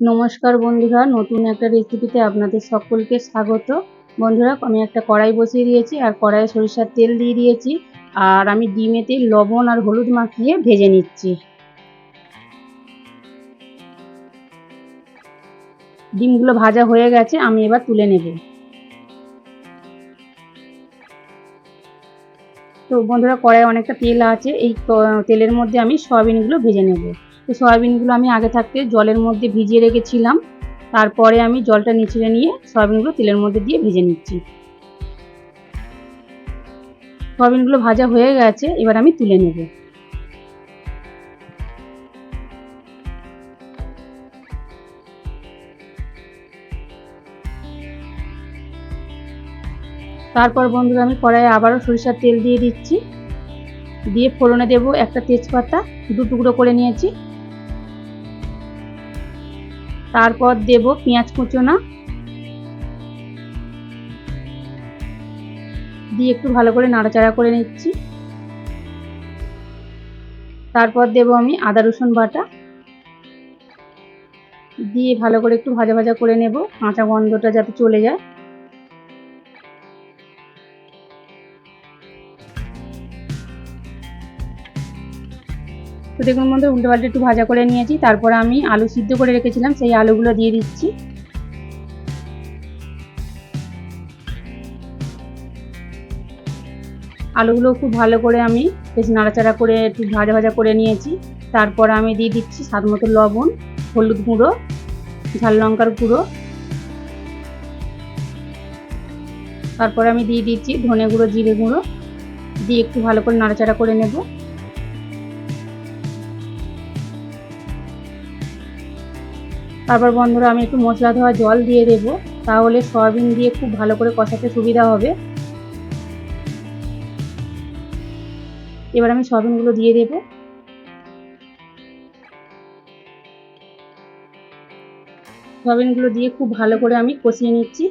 নমস্কার বন্ধুরা, নতুন একটা রেসিপিতে আপনাদের সকলকে স্বাগত। বন্ধুরা, আমি একটা কড়াই বসিয়ে দিয়েছি, আর কড়াইয়ে সরিষার তেল দিয়ে দিয়েছি, আর আমি ডিমেতে লবণ আর হলুদ মাখিয়ে ভেজে নিচ্ছি। ডিমগুলো ভাজা হয়ে গেছে, আমি এবার তুলে নেব। তো বন্ধুরা কড়াই অনেকটা তেল আছে, এই তেলের মধ্যে আমি সয়াবিনগুলো ভেজে নেব। তো সয়াবিনগুলো আমি আগে থাকতে জলের মধ্যে ভিজিয়ে রেখেছিলাম। তারপরে আমি জলটা নিচড়ে নিয়ে সয়াবিনগুলো তেলের মধ্যে দিয়ে ভেজে নিচ্ছি। সয়াবিনগুলো ভাজা হয়ে গেছে, এবার আমি তুলে নেব। তারপর বন্ধুরা আমি কড়াইয়ে আবারও সরিষার তেল দিয়ে দিচ্ছি। দিয়ে ফোড়নে দেব একটা তেজপাতা দু টুকরো করে নিয়েছি। তারপর দেব পেঁয়াজ কুচোনা। দিয়ে একটু ভালো করে নাড়াচাড়া করে নিচ্ছি। তারপর দেব আমি আদা রসুন বাটা। দিয়ে ভালো করে একটু ভাজা ভাজা করে নেব, কাঁচা গন্ধটা যাতে চলে যায়। তো দেখুন মধ্যে উল্টো পাল্টে একটু ভাজা করে নিয়েছি। তারপর আমি আলু সিদ্ধ করে রেখেছিলাম, সেই আলুগুলো দিয়ে দিচ্ছি। আলুগুলো খুব ভালো করে আমি বেশ নাড়াচাড়া করে একটু ভাজা ভাজা করে নিয়েছি। তারপর আমি দিয়ে দিচ্ছি স্বাদ মতো লবণ, হলুদ গুঁড়ো, ঝাল লঙ্কার গুঁড়ো। তারপর আমি দিয়ে দিচ্ছি ধনে গুঁড়ো, জিরে গুঁড়ো। দিয়ে একটু ভালো করে নাড়াচাড়া করে নেব। তারপর বন্ধুরা আমি একটু মশলা ধোয়া জল দিয়ে দেব, তাহলে সয়াবিন দিয়ে খুব ভালো করে কষাতে সুবিধা হবে। এবার আমি সয়াবিনগুলো দিয়ে দেব। সয়াবিনগুলো দিয়ে খুব ভালো করে আমি কষিয়ে নিচ্ছি।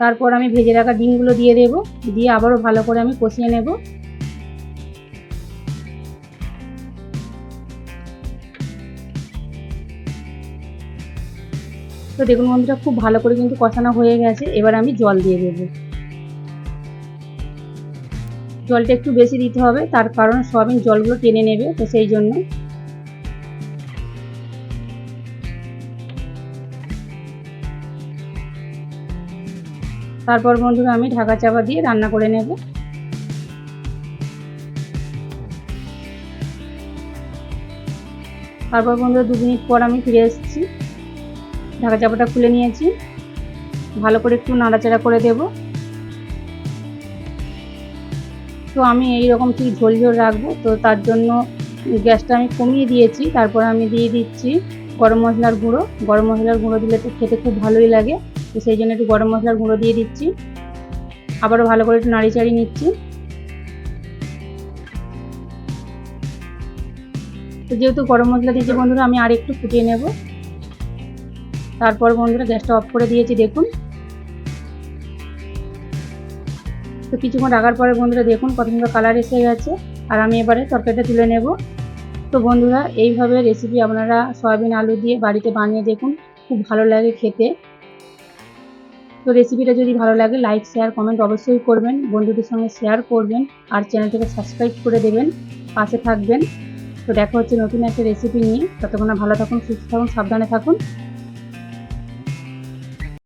তারপর আমি ভেজে রাখা ডিমগুলো দিয়ে দেব, দিয়ে আবারও ভালো করে আমি কষিয়ে নেব। তো দেখুন বন্ধুরা, খুব ভালো করে কিন্তু কষানো হয়ে গেছে। এবার আমি জল দিয়ে দেবো। জলটা একটু বেশি দিতে হবে, তার কারণ সয়াবিন জলগুলো টেনে নেবে, তো সেই জন্য। তারপর বন্ধুরা, আমি ঢাকা চাপা দিয়ে রান্না করে নেব। তারপর বন্ধুরা, দু মিনিট পর আমি ফিরে এসেছি। ঢাকা চাপাটা খুলে নিয়েছি। ভালো করে একটু নাড়াচাড়া করে দেব। তো আমি এই রকম ঠিক ঝোল ঝোল রাখব? তো তার জন্য গ্যাসটা আমি কমিয়ে দিয়েছি। তারপর আমি দিয়ে দিচ্ছি গরম মশলার গুঁড়ো। গরম মশলার গুঁড়ো দিলে তো খেতে খুব ভালোই লাগে। তো সেই জন্য একটু গরম মশলার গুঁড়ো দিয়ে দিচ্ছি। আবারও ভালো করে একটু নাড়ি চাড়ি নিচ্ছি। তো যেহেতু গরম মশলা দিয়েছি বন্ধুরা, আমি আর একটু ফুটিয়ে নেব। তারপর বন্ধুরা গ্যাসটা অফ করে দিয়েছি, দেখুন। তো কিছুক্ষণ রাখার পরে বন্ধুরা দেখুন কত সুন্দর কালার এসে গেছে। আর আমি এবারে তরকারিটা তুলে নেব। তো বন্ধুরা, এইভাবে রেসিপি আপনারা সয়াবিন আলু দিয়ে বাড়িতে বানিয়ে দেখুন, খুব ভালো লাগে খেতে। তো রেসিপিটা যদি ভালো লাগে লাইক শেয়ার কমেন্ট অবশ্যই করবেন। বন্ধুদের সঙ্গে শেয়ার করবেন। আর চ্যানেলটাকে সাবস্ক্রাইব করে দেবেন। পাশে থাকবেন। তো দেখা হচ্ছে নতুন একটা রেসিপি নিয়ে। ততক্ষণ ভালো থাকুন, সুস্থ থাকুন, সাবধানে থাকুন।